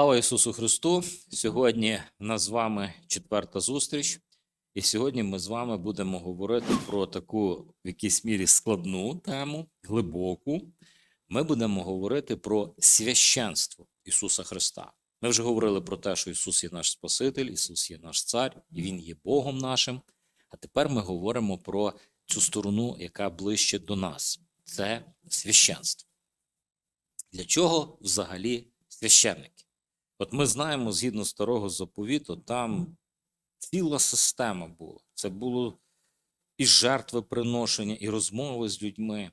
Слава Ісусу Христу! Сьогодні в нас з вами четверта зустріч, і сьогодні ми з вами будемо говорити про таку в якійсь мірі складну тему, глибоку. Ми будемо говорити про священство Ісуса Христа. Ми вже говорили про те, що Ісус є наш Спаситель, Ісус є наш Цар, і Він є Богом нашим. А тепер ми говоримо про цю сторону, яка ближче до нас це священство. Для чого взагалі священники? От ми знаємо, згідно старого заповіту, там ціла система була. Це було і жертви приношення, і розмови з людьми.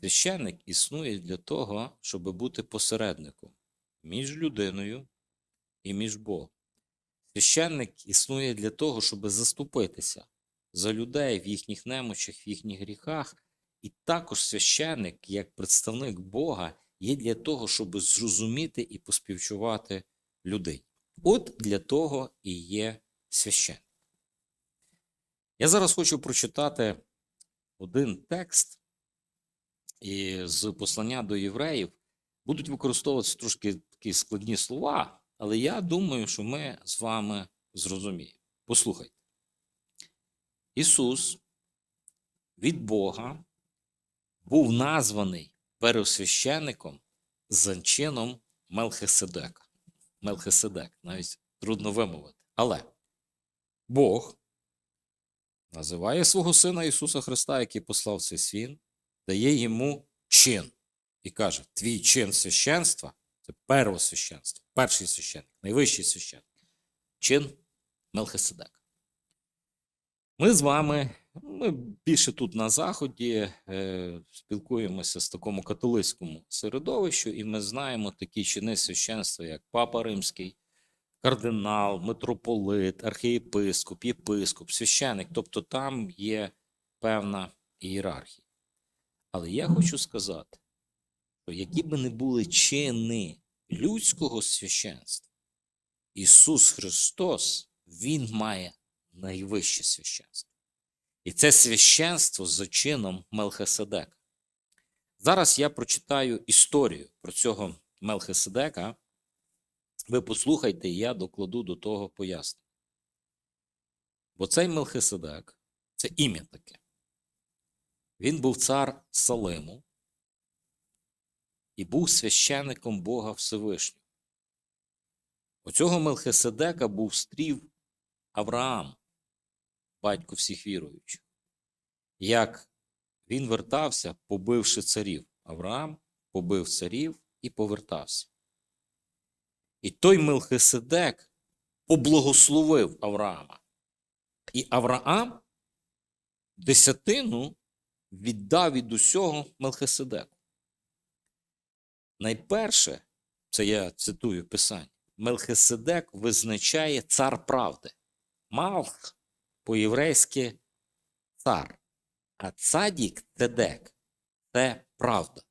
Священник існує для того, щоб бути посередником між людиною і між Богом. Священник існує для того, щоб заступитися за людей в їхніх немочах, в їхніх гріхах. І також священник, як представник Бога, є для того, щоб зрозуміти і поспівчувати людей. От для того і є священник. Я зараз хочу прочитати один текст з послання до євреїв. Будуть використовуватися трошки такі складні слова, але я думаю, що ми з вами зрозуміємо. Послухайте. Ісус від Бога був названий первосвященником за чином Мелхиседека. Мелхиседек, навіть трудно вимовити. Але Бог називає свого Сина Ісуса Христа, який послав цей світ, дає йому чин і каже: Твій чин священства це первосвященство, перший священник, найвищий священник. Чин Мелхиседека. Ми з вами, ми більше тут на Заході е, спілкуємося з такому католицькому середовищу, і ми знаємо такі чини священства, як Папа Римський, кардинал, митрополит, архієпископ, єпископ, священик. Тобто там є певна ієрархія. Але я хочу сказати, що які би не були чини людського священства, Ісус Христос, Він має найвище священство. І це священство за чином Мелхиседека. Зараз я прочитаю історію про цього Мелхиседека. Ви послухайте, і я докладу до того пояснення. Бо цей Мелхиседек це ім'я таке. Він був цар Салиму і був священником Бога Всевишнього. У цього був стрів Авраам, батько всіх віруючих. Як він вертався, побивши царів. Авраам побив царів і повертався. І той Мелхиседек поблагословив Авраама. І Авраам десятину віддав від усього Мелхиседеку. Найперше, це я цитую Писання, Мелхиседек визначає цар правди. Малх по-єврейськи цар, а цадік цедек це правда.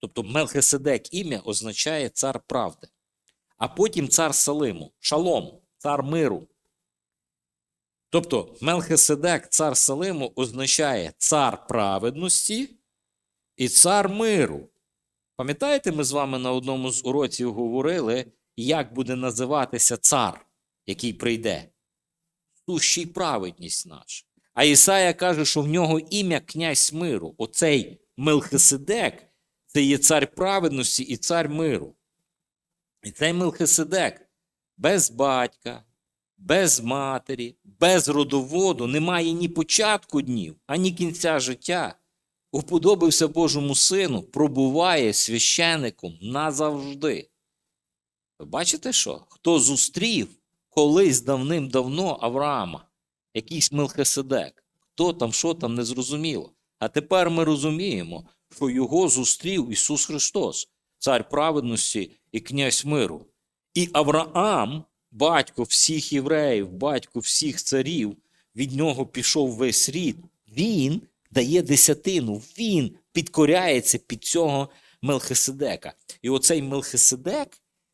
Тобто Мелхиседек ім'я означає цар правди. А потім цар Салиму, шалом, цар миру. Тобто Мелхиседек, цар Салиму, означає цар праведності і цар миру. Пам'ятаєте, ми з вами на одному з уроків говорили, як буде називатися цар, який прийде? Сущий праведність наша. А Ісая каже, що в нього ім'я князь миру. Оцей Мелхиседек це є цар праведності і цар миру. І цей Мелхиседек без батька, без матері, без родоводу не має ні початку днів, ані кінця життя. Уподобився Божому сину, пробуває священником назавжди. Ви бачите що? Хто зустрів колись давним-давно Авраама, якийсь Мелхиседек, хто там, що там, не зрозуміло. А тепер ми розуміємо, що його зустрів Ісус Христос, цар праведності і князь миру. І Авраам, батько всіх євреїв, батько всіх царів, від нього пішов весь рід. Він дає десятину, він підкоряється під цього Мелхиседека. І оцей Мелхиседек,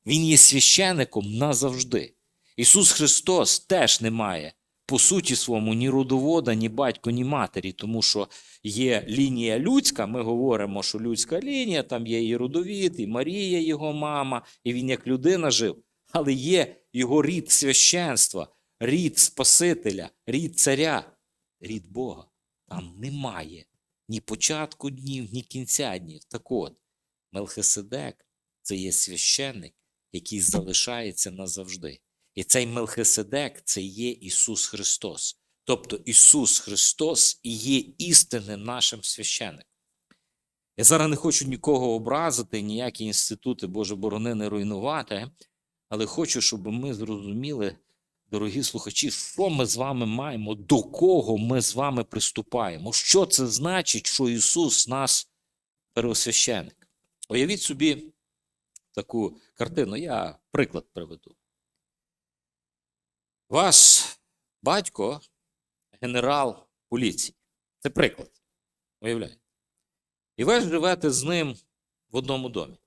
він є священником назавжди. Ісус Христос теж не має по суті своєму ні родовода, ні батько, ні матері, тому що є лінія людська. Ми говоримо, що людська лінія, там є і родовід, і Марія, його мама, і він як людина жив. Але є його рід священства, рід Спасителя, рід царя, рід Бога. Там немає ні початку днів, ні кінця днів. Так от, Мелхиседек це є священник, який залишається назавжди. І цей Мелхиседек це є Ісус Христос. Тобто Ісус Христос і є істинним нашим священником. Я зараз не хочу нікого образити, ніякі інститути Боже борони не руйнувати, але хочу, щоб ми зрозуміли, дорогі слухачі, що ми з вами маємо, до кого ми з вами приступаємо. Що це значить, що Ісус нас первосвященник? Уявіть собі таку картину. Я приклад приведу. Ваш батько генерал поліції. Це приклад. Уявляєте? І ви живете з ним в одному домі.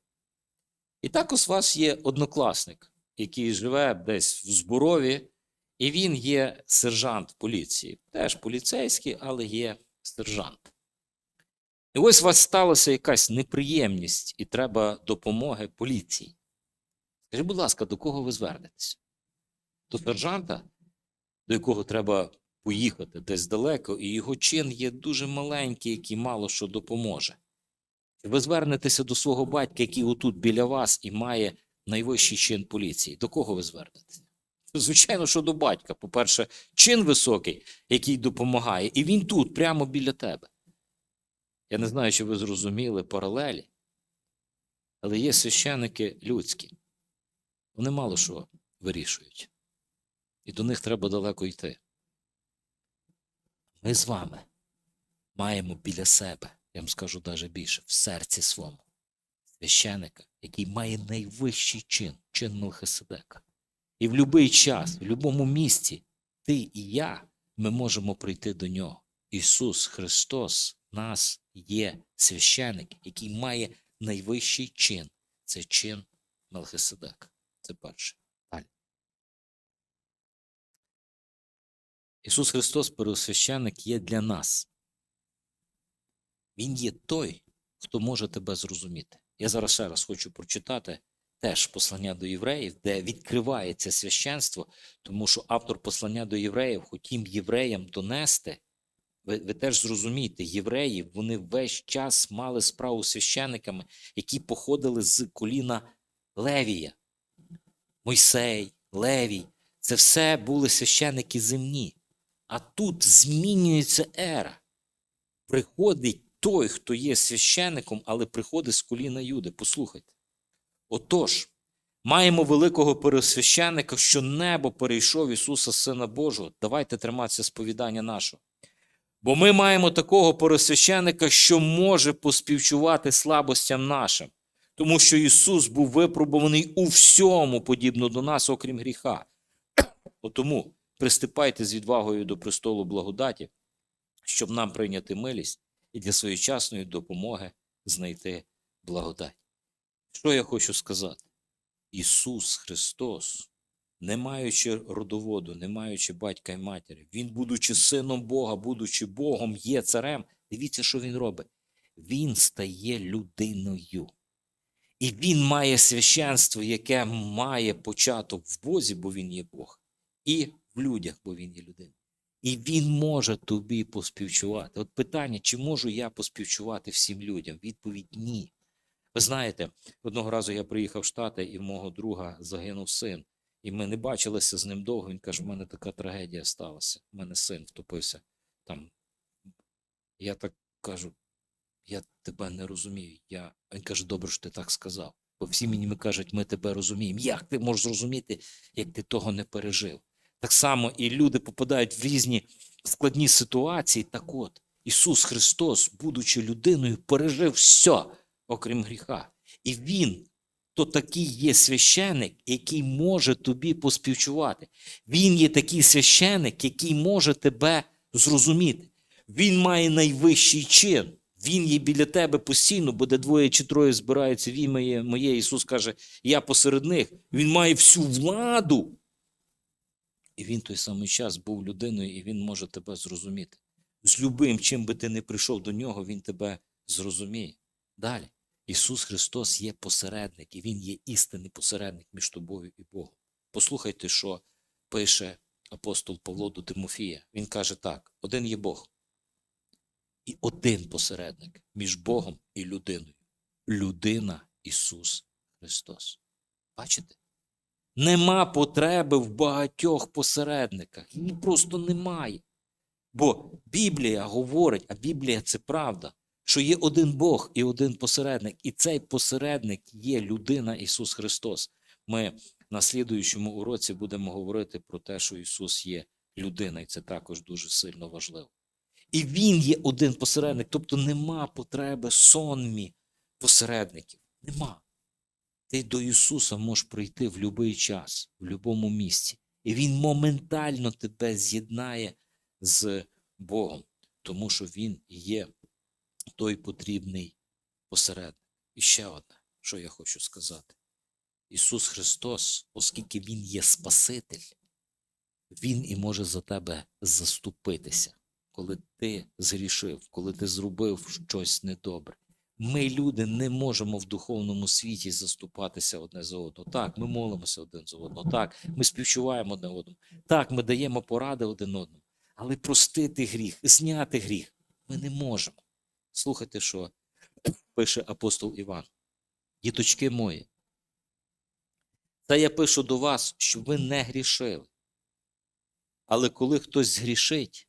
І також у вас є однокласник, який живе десь в Зборові, і він є сержант поліції. Теж поліцейський, але є сержант. І ось у вас сталася якась неприємність, і треба допомоги поліції. Скажіть, будь ласка, до кого ви звернетеся? До сержанта, до якого треба поїхати десь далеко, і його чин є дуже маленький, який мало що допоможе. Ви звернетеся до свого батька, який отут біля вас і має найвищий чин поліції. До кого ви звернетеся? Звичайно, що до батька. По-перше, чин високий, який допомагає, і він тут, прямо біля тебе. Я не знаю, чи ви зрозуміли паралелі, але є священики людські. Вони мало що вирішують. І до них треба далеко йти. Ми з вами маємо біля себе, я вам скажу навіть більше, в серці своєму священика, який має найвищий чин, чин Мелхиседека. І в будь-який час, в будь-якому місці, ти і я, ми можемо прийти до нього. Ісус Христос нас є священик, який має найвищий чин. Це чин Мелхиседека. Це перше. Ісус Христос, первосвященник, є для нас. Він є той, хто може тебе зрозуміти. Я зараз ще раз хочу прочитати теж послання до євреїв, де відкривається священство, тому що автор послання до євреїв хотів євреям донести. Ви, ви теж зрозумієте, євреї вони весь час мали справу з священниками, які походили з коліна Левія. Мойсей, Левій це все були священники земні. А тут змінюється ера. Приходить той, хто є священником, але приходить з коліна Юди. Послухайте. Отож, маємо великого пересвященника, що небо перейшов Ісуса Сина Божого. Давайте триматися сповідання нашого. Бо ми маємо такого пересвященика, що може поспівчувати слабостям нашим, тому що Ісус був випробуваний у всьому, подібно до нас, окрім гріха. Тому приступайте з відвагою до престолу благодаті, щоб нам прийняти милість і для своєчасної допомоги знайти благодать. Що я хочу сказати? Ісус Христос, не маючи родоводу, не маючи батька і матері, Він, будучи сином Бога, будучи Богом, є царем, дивіться, що Він робить. Він стає людиною. І Він має священство, яке має початок в Бозі, бо Він є Бог, і в людях, бо Він є людина. І він може тобі поспівчувати. От питання, чи можу я поспівчувати всім людям? Відповідь ні. Ви знаєте, одного разу я приїхав в Штати, і в мого друга загинув син. І ми не бачилися з ним довго. Він каже: в мене така трагедія сталася. У мене син втопився там. Я так кажу: я тебе не розумію. Я... Він каже, добре, що ти так сказав. Бо всі мені кажуть, ми тебе розуміємо. Як ти можеш зрозуміти, як ти того не пережив? Так само і люди попадають в різні складні ситуації. Так от, Ісус Христос, будучи людиною, пережив все, окрім гріха. І Він то такий є священик, який може тобі поспівчувати. Він є такий священик, який може тебе зрозуміти. Він має найвищий чин. Він є біля тебе постійно, бо де двоє чи троє збираються в ім'я моє. Ісус каже, я посеред них. Він має всю владу. І він той самий час був людиною, і він може тебе зрозуміти. З любим, чим би ти не прийшов до нього, він тебе зрозуміє. Далі. Ісус Христос є посередник, і Він є істинний посередник між тобою і Богом. Послухайте, що пише апостол Павло до Тимофія. Він каже так: один є Бог. І один посередник між Богом і людиною. Людина Ісус Христос. Бачите? Нема потреби в багатьох посередниках. Її просто немає. Бо Біблія говорить, а Біблія це правда, що є один Бог і один посередник. І цей посередник є людина Ісус Христос. Ми на слідуючому уроці будемо говорити про те, що Ісус є людина, і це також дуже сильно важливо. І Він є один посередник, тобто нема потреби сонмі посередників. Нема. Ти до Ісуса можеш прийти в будь-який час, в будь-якому місці. І Він моментально тебе з'єднає з Богом, тому що Він є той потрібний посередник. І ще одне, що я хочу сказати. Ісус Христос, оскільки Він є Спаситель, Він і може за тебе заступитися, коли ти згрішив, коли ти зробив щось недобре. Ми, люди, не можемо в духовному світі заступатися одне за одного. Так, ми молимося один за одного. Так, ми співчуваємо одне одному. Так, ми даємо поради один одному. Але простити гріх, зняти гріх ми не можемо. Слухайте, що пише апостол Іван. Діточки мої, та я пишу до вас, щоб ви не грішили. Але коли хтось згрішить,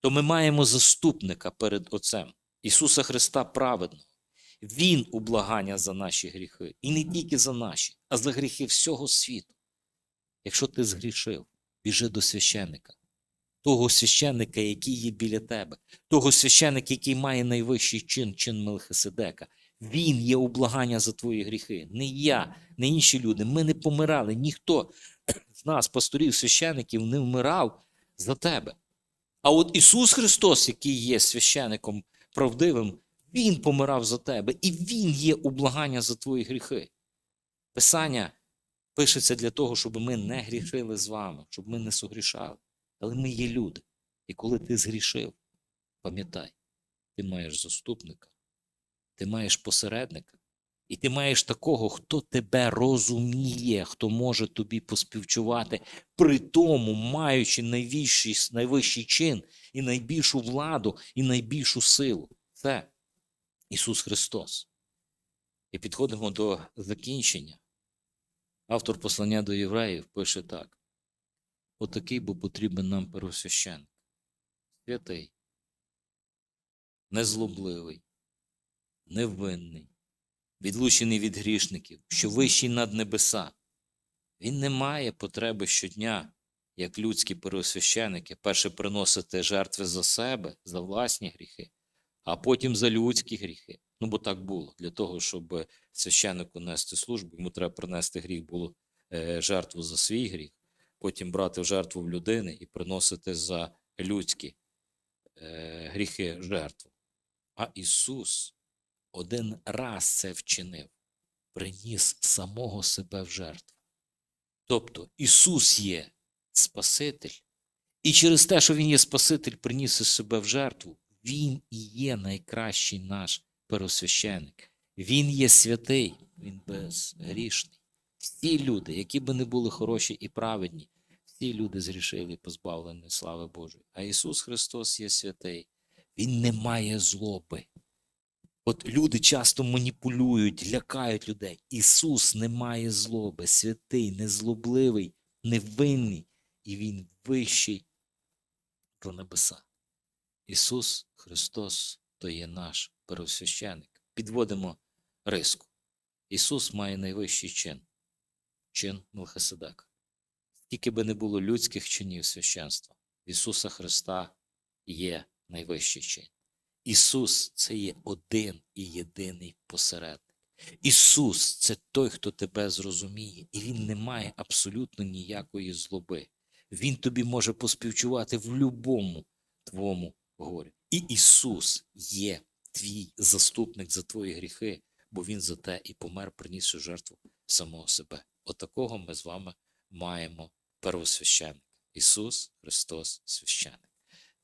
то ми маємо заступника перед Отцем Ісуса Христа праведного. Він ублагання за наші гріхи. І не тільки за наші, а за гріхи всього світу. Якщо ти згрішив, біжи до священника, того священника, який є біля тебе, того священника, який має найвищий чин, чин Мелхиседека. Він є ублагання за твої гріхи. Не я, не інші люди. Ми не помирали. Ніхто з нас, пасторів, священиків, не вмирав за тебе. А от Ісус Христос, який є священником правдивим, Він помирав за тебе, і Він є ублагання за твої гріхи. Писання пишеться для того, щоб ми не грішили з вами, щоб ми не согрішали. Але ми є люди. І коли ти згрішив, пам'ятай, ти маєш заступника, ти маєш посередника, і ти маєш такого, хто тебе розуміє, хто може тобі поспівчувати, при тому маючи найвищий, найвищий чин і найбільшу владу, і найбільшу силу. Це Ісус Христос. І підходимо до закінчення. Автор послання до євреїв пише так: Отакий бо потрібен нам первосвященник. Святий, незлобливий, невинний, відлучений від грішників, що вищий над небеса. Він не має потреби щодня, як людські первосвященики, перше приносити жертви за себе, за власні гріхи, а потім за людські гріхи. Ну, бо так було. Для того, щоб священнику нести службу, йому треба принести гріх було е, жертву за свій гріх, потім брати в жертву в людини і приносити за людські е, гріхи жертву. А Ісус один раз це вчинив, приніс самого себе в жертву. Тобто Ісус є Спаситель, і через те, що Він є Спаситель, приніс себе в жертву, Він і є найкращий наш первосвященик. Він є святий, Він безгрішний. Всі люди, які би не були хороші і праведні, всі люди зрішили і позбавлені слави Божої. А Ісус Христос є святий. Він не має злоби. От люди часто маніпулюють, лякають людей. Ісус не має злоби, святий, незлобливий, невинний, і Він вищий про небеса. Ісус Христос то є наш первосвященик. Підводимо риску. Ісус має найвищий чин чин Мелхиседека. Скільки би не було людських чинів священства, Ісуса Христа є найвищий чин. Ісус це є один і єдиний посередник. Ісус це той, хто тебе зрозуміє, і Він не має абсолютно ніякої злоби. Він тобі може поспівчувати в любому твоєму горі. І Ісус є твій заступник за твої гріхи, бо Він за те і помер, принісши жертву самого себе. Отакого ми з вами маємо первосвященника. Ісус Христос священник.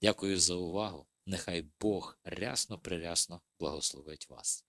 Дякую за увагу. Нехай Бог рясно прирясно благословить вас.